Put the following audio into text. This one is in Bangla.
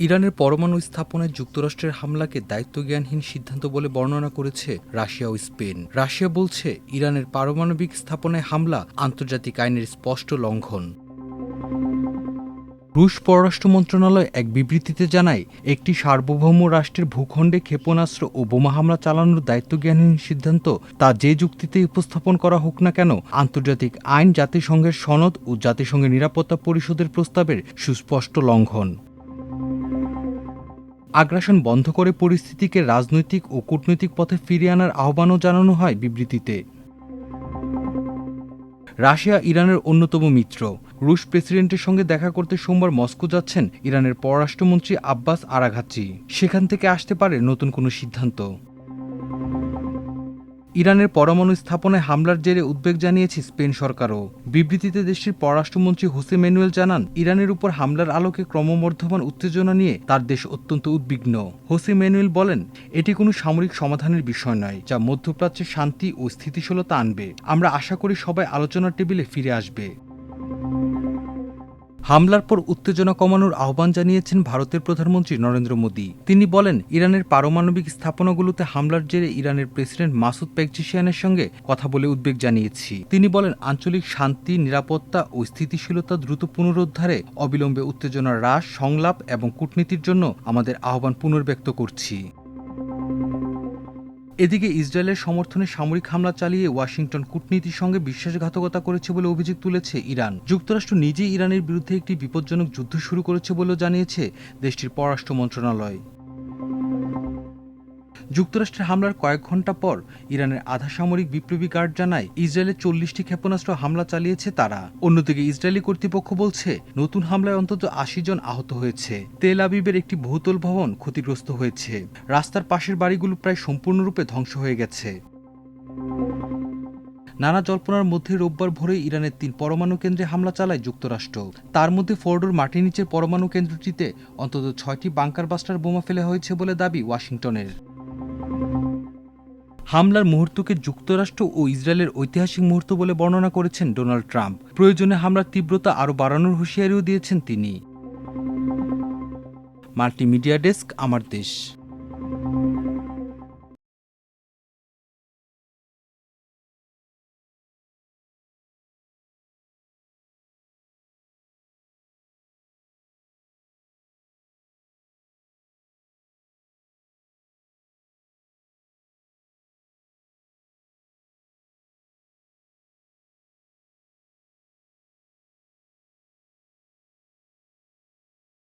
ইরানের পরমাণু স্থাপনায় যুক্তরাষ্ট্রের হামলাকে দায়িত্বজ্ঞানহীন সিদ্ধান্ত বলে বর্ণনা করেছে রাশিয়া ও স্পেন। রাশিয়া বলছে, ইরানের পারমাণবিক স্থাপনায় হামলা আন্তর্জাতিক আইনের স্পষ্ট লঙ্ঘন। রুশ পররাষ্ট্র মন্ত্রণালয় এক বিবৃতিতে জানায়, একটি সার্বভৌম রাষ্ট্রের ভূখণ্ডে ক্ষেপণাস্ত্র ও বোমা হামলা চালানোর দায়িত্বজ্ঞানহীন সিদ্ধান্ত, তা যে যুক্তিতে উপস্থাপন করা হোক না কেন, আন্তর্জাতিক আইন জাতিসংঘের সনদ ও জাতিসংঘের নিরাপত্তা পরিষদের প্রস্তাবের সুস্পষ্ট লঙ্ঘন। আগ্রাসন বন্ধ করে পরিস্থিতিকে রাজনৈতিক ও কূটনৈতিক পথে ফিরিয়ে আনার আহ্বানও জানানো হয় বিবৃতিতে। রাশিয়া ইরানের অন্যতম মিত্র। রুশ প্রেসিডেন্টের সঙ্গে দেখা করতে সোমবার মস্কো যাচ্ছেন ইরানের পররাষ্ট্রমন্ত্রী আব্বাস আরাঘাচি সেখান থেকে আসতে পারে নতুন কোনো সিদ্ধান্ত। ইরানের পরমাণু স্থাপনায় হামলার জেরে উদ্বেগ জানিয়েছে স্পেন সরকারও। বিবৃতিতে দেশটির পররাষ্ট্রমন্ত্রী হোসে ম্যানুয়েল জানান, ইরানের উপর হামলার আলোকে ক্রমবর্ধমান উত্তেজনা নিয়ে তার দেশ অত্যন্ত উদ্বিগ্ন। হোসে ম্যানুয়েল বলেন, এটি কোনো সামরিক সমাধানের বিষয় নয়, যা মধ্যপ্রাচ্যে শান্তি ও স্থিতিশীলতা আনবে। আমরা আশা করি সবাই আলোচনার টেবিলে ফিরে আসবে। হামলার পর উত্তেজনা কমানোর আহ্বান জানিয়েছেন ভারতের প্রধানমন্ত্রী নরেন্দ্র মোদী। তিনি বলেন, ইরানের পারমাণবিক স্থাপনাগুলোতে হামলার জেরে ইরানের প্রেসিডেন্ট মাসুদ পেকজিশিয়ানের সঙ্গে কথা বলে উদ্বেগ জানিয়েছি। তিনি বলেন, আঞ্চলিক শান্তি, নিরাপত্তা ও স্থিতিশীলতা দ্রুত পুনরুদ্ধারে অবিলম্বে উত্তেজনা হ্রাস, সংলাপ এবং কূটনীতির জন্য আমাদের আহ্বান পুনর্ব্যক্ত করছি। এদিকে ইসরায়েলের সমর্থনে সামরিক হামলা চালিয়ে ওয়াশিংটন কূটনীতির সঙ্গে বিশ্বাসঘাতকতা করেছে বলে অভিযোগ তুলেছে ইরান। যুক্তরাষ্ট্র নিজেই ইরানের বিরুদ্ধে একটি বিপজ্জনক যুদ্ধ শুরু করেছে বলেও জানিয়েছে দেশটির পররাষ্ট্র মন্ত্রণালয়। যুক্তরাষ্ট্রের হামলার কয়েক ঘণ্টা পর ইরানের আধা সামরিক বিপ্লবী গার্ড জানায় ইসরায়েলের চল্লিশটি ক্ষেপণাস্ত্র হামলা চালিয়েছে তারা। অন্যদিকে ইসরায়েলি কর্তৃপক্ষ বলছে, নতুন হামলায় অন্তত আশি জন আহত হয়েছে। তেল আবিবের একটি বহুতল ভবন ক্ষতিগ্রস্ত হয়েছে। রাস্তার পাশের বাড়িগুলো প্রায় সম্পূর্ণরূপে ধ্বংস হয়ে গেছে। নানা জল্পনার মধ্যে রোববার ভোরে ইরানের তিন পরমাণু কেন্দ্রে হামলা চালায় যুক্তরাষ্ট্র। তার মধ্যে ফোর্ডোর মাটির নিচের পরমাণু কেন্দ্রটিতে অন্তত ছয়টি বাংকার বাস্টার বোমা ফেলা হয়েছে বলে দাবি ওয়াশিংটনের। হামলার মুহূর্তকে যুক্তরাষ্ট্র ও ইসরায়েলের ঐতিহাসিক মুহূর্ত বলে বর্ণনা করেছেন ডোনাল্ড ট্রাম্প। প্রয়োজনে হামলার তীব্রতা আরও বাড়ানোর হুঁশিয়ারিও দিয়েছেন তিনি। মাল্টিমিডিয়া ডেস্ক, আমার দেশ।